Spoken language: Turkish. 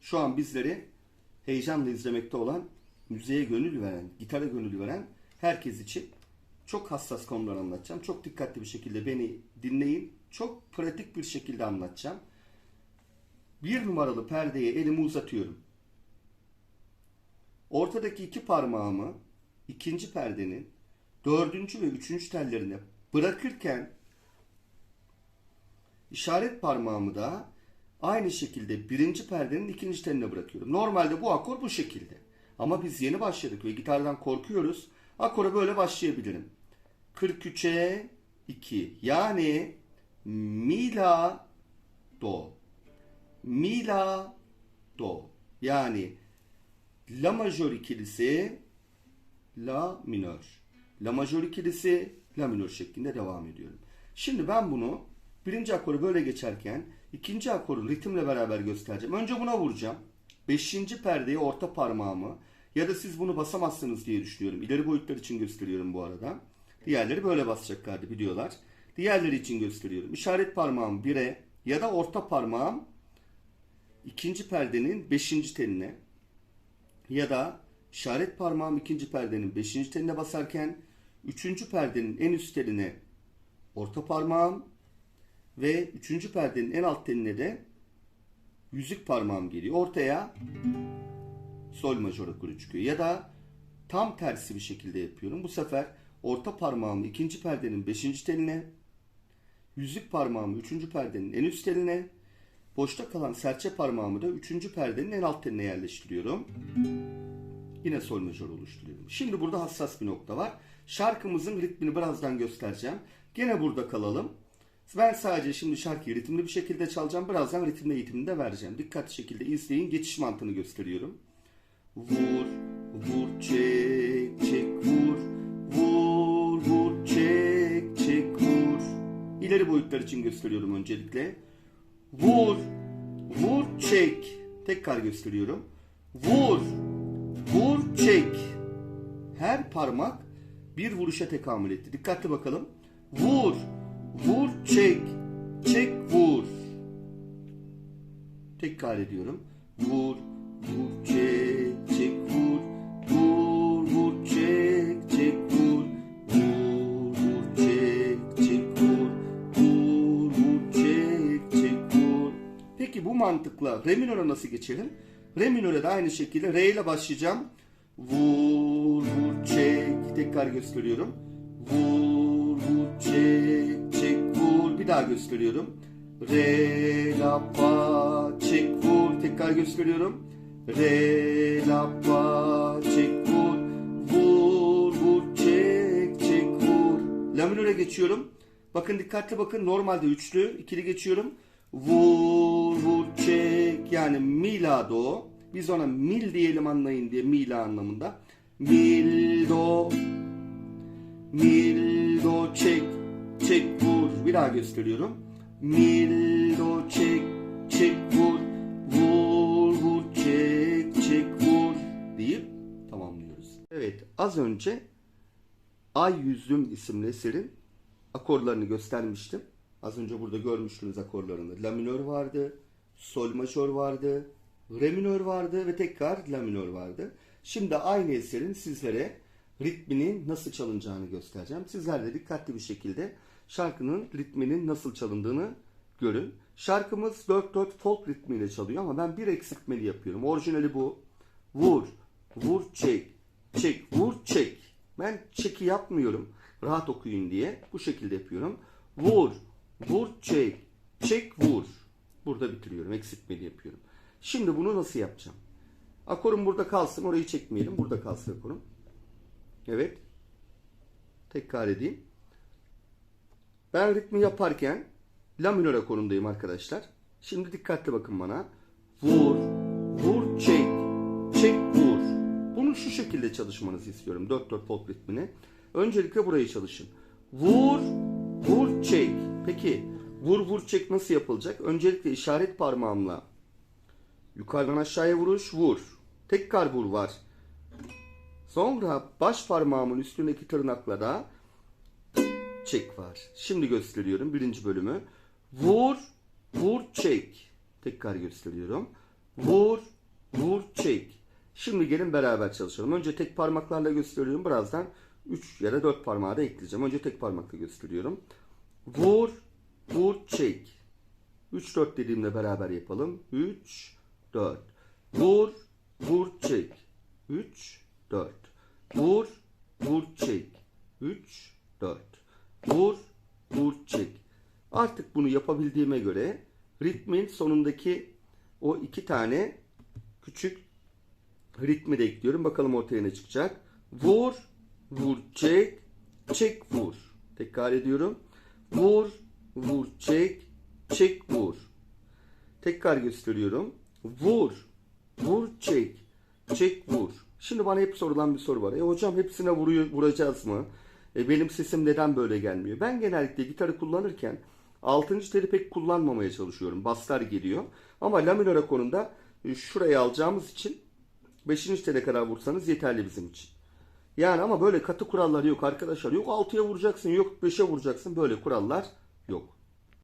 şu an bizleri heyecanla izlemekte olan, müziğe gönül veren, gitara gönül veren herkes için çok hassas konular anlatacağım. Çok dikkatli bir şekilde beni dinleyin. Çok pratik bir şekilde anlatacağım. Bir numaralı perdeye elimi uzatıyorum. Ortadaki iki parmağımı ikinci perdenin dördüncü ve üçüncü tellerine bırakırken işaret parmağımı da aynı şekilde birinci perdenin ikinci teline bırakıyorum. Normalde bu akor bu şekilde. Ama biz yeni başladık ve gitardan korkuyoruz. Akora böyle başlayabilirim. 43'e 2 yani mi la do. Mi la do. Yani la majör ikilisi la minör. La majör ikilisi la minör şeklinde devam ediyorum. Şimdi ben bunu birinci akoru böyle geçerken ikinci akoru ritimle beraber göstereceğim. Önce buna vuracağım. Beşinci perdeye orta parmağımı ya da siz bunu basamazsınız diye düşünüyorum. İleri boyutlar için gösteriyorum bu arada. Diğerleri böyle basacaklardı biliyorlar. Diğerleri için gösteriyorum. İşaret parmağım 1'e ya da orta parmağım ikinci perdenin beşinci teline ya da işaret parmağım ikinci perdenin beşinci teline basarken üçüncü perdenin en üst teline orta parmağım ve üçüncü perdenin en alt teline de yüzük parmağım geliyor. Ortaya sol majör akoru çıkıyor. Ya da tam tersi bir şekilde yapıyorum. Bu sefer orta parmağımı ikinci perdenin beşinci teline, yüzük parmağımı üçüncü perdenin en üst teline, boşta kalan serçe parmağımı da üçüncü perdenin en alt teline yerleştiriyorum. Yine sol majör oluşturuyorum. Şimdi burada hassas bir nokta var. Şarkımızın ritmini birazdan göstereceğim. Gene burada kalalım. Ben sadece şimdi şarkıyı ritimli bir şekilde çalacağım. Birazdan ritimli eğitimini de vereceğim. Dikkatli şekilde izleyin. Geçiş mantığını gösteriyorum. Vur, vur, çek, çek, vur. Vur, vur, çek, çek, vur. İleri boyutlar için gösteriyorum öncelikle. Vur, vur, çek. Tekrar gösteriyorum. Vur, vur, çek. Her parmak bir vuruşa tekamül etti. Dikkatli bakalım. Vur, vur, çek, çek, vur. Tekrar ediyorum. Vur, vur, çek, çek, vur. Vur, vur, çek, çek, vur. Vur, vur, çek, çek, vur. Vur, vur, çek, çek, vur. Peki bu mantıkla re minöre nasıl geçelim? Re minöre de aynı şekilde re ile başlayacağım. Vur, vur, çek. Tekrar gösteriyorum. Vur, vur, çek, daha gösteriyorum. Re, la, fa, çek, vur. Tekrar gösteriyorum. Re, la, fa, çek, vur. Vur, vur, çek, çek, vur. La minöre geçiyorum. Bakın dikkatli bakın. Normalde üçlü, ikili geçiyorum. Vur, vur, çek. Yani mi, la, do. Biz ona mil diyelim anlayın diye mi, la anlamında. Mil, do. Mil, do, çek, çek, vur. Bir daha gösteriyorum. Mil, do, çek, çek, vur. Vur, vur, çek, çek, vur deyip tamamlıyoruz. Evet, az önce Ay Yüzüm isimli eserin akorlarını göstermiştim. Az önce burada görmüştünüz akorlarını. La minör vardı, sol majör vardı, re minör vardı ve tekrar la minör vardı. Şimdi aynı eserin sizlere ritminin nasıl çalınacağını göstereceğim. Sizler de dikkatli bir şekilde şarkının ritminin nasıl çalındığını görün. Şarkımız 4-4 folk ritmiyle çalıyor ama ben bir eksiltmeli yapıyorum. Orijinali bu. Vur, vur, çek, çek, vur, çek. Ben çeki yapmıyorum. Rahat okuyun diye. Bu şekilde yapıyorum. Vur, vur, çek, çek, vur. Burada bitiriyorum. Eksiltmeli yapıyorum. Şimdi bunu nasıl yapacağım? Akorum burada kalsın. Orayı çekmeyelim. Burada kalsın akorum. Evet. Tekrar edeyim. Ben ritmi yaparken la minör akorundayım arkadaşlar. Şimdi dikkatli bakın bana. Vur, vur, çek, çek, vur. Bunu şu şekilde çalışmanızı istiyorum. 4-4 folk ritmini. Öncelikle burayı çalışın. Vur, vur, çek. Peki vur, vur, çek nasıl yapılacak? Öncelikle işaret parmağımla yukarıdan aşağıya vuruş, vur. Tekrar vur var. Sonra baş parmağımın üstündeki tırnakla da çek var. Şimdi gösteriyorum birinci bölümü. Vur, vur, çek. Tekrar gösteriyorum. vur, vur, çek. Şimdi gelin beraber çalışalım. Önce tek parmaklarla gösteriyorum. Birazdan 3 ya da 4 parmağı da ekleyeceğim. Önce tek parmakla gösteriyorum. Vur, vur, çek. 3 4 dediğimle beraber yapalım. 3 4. Vur, vur, çek. 3 4. Vur, vur, çek. 3 4. Vur, vur, çek. Artık bunu yapabildiğime göre ritmin sonundaki o iki tane küçük ritmi de ekliyorum. Bakalım ortaya ne çıkacak. Vur, vur, çek, çek, vur. Tekrar ediyorum. Vur, vur, çek, çek, vur. Tekrar gösteriyorum. Vur, vur, çek, çek, vur. Şimdi bana hep sorulan bir soru var. E hocam hepsine vuruyor, vuracağız mı? E benim sesim neden böyle gelmiyor? Ben genellikle gitarı kullanırken 6. teli pek kullanmamaya çalışıyorum. Baslar geliyor. Ama la minör akorunda e, şuraya alacağımız için 5. tele kadar vursanız yeterli bizim için. Yani ama böyle katı kurallar yok arkadaşlar. Yok 6'ya vuracaksın, yok 5'e vuracaksın. Böyle kurallar yok.